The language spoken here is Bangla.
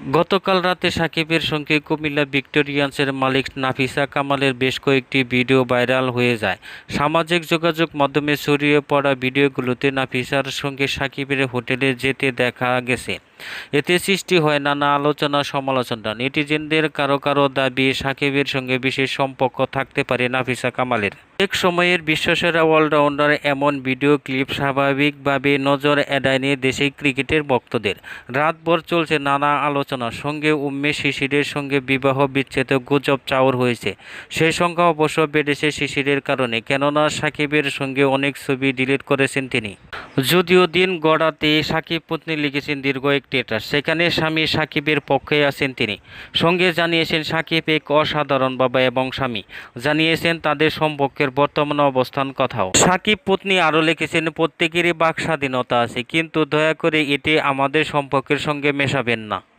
গতকাল রাতে সাকিবের সঙ্গে কুমিল্লা ভিক্টোরিয়ান্সের মালিক নাফিসা কামালের বেশ কয়েকটি ভিডিও ভাইরাল হয়ে যায়। সামাজিক যোগাযোগ মাধ্যমে ছড়িয়ে পড়া ভিডিওগুলোতে নাফিসার সঙ্গে সাকিবের হোটেলে যেতে দেখা গেছে। এতে সৃষ্টি হয় নানা আলোচনা, সমালোচনা। নেটিজেনদের কারও কারও দাবি সাকিবের সঙ্গে বিশেষ সম্পর্ক থাকতে পারে নাফিসা কামালের। এক সময়ের বিশ্বসেরা অলরাউন্ডার এমন ভিডিও ক্লিপ স্বাভাবিকভাবে নজর এড়ায়নি দেশি ক্রিকেটের ভক্তদের। রাতভর চলছে নানা আলোচনা, সঙ্গে উম্মে শিশিরের সঙ্গে বিবাহ বিচ্ছেদ গুজব চাউর হয়েছে। সেই সংখ্যা অবশ্য বেড়েছে শিশিরের কারণে, কেননা সাকিবের সঙ্গে অনেক ছবি ডিলিট করেছেন তিনি। যদিও দিন গড়াতে সাকিব পত্নী লিখেছেন দীর্ঘ একটি এটা। সেখানে স্বামী সাকিবের পক্ষে আছেন তিনি। সঙ্গে জানিয়েছেন, সাকিব এক অসাধারণ বাবা এবং স্বামী। জানিয়েছেন তাদের সম্পর্কের বর্তমান অবস্থান কথাও। সাকিব পত্নী আরও লিখেছেন, প্রত্যেকেরই বাক স্বাধীনতা আছে, কিন্তু দয়া করে এটি আমাদের সম্পর্কের সঙ্গে মেশাবেন না।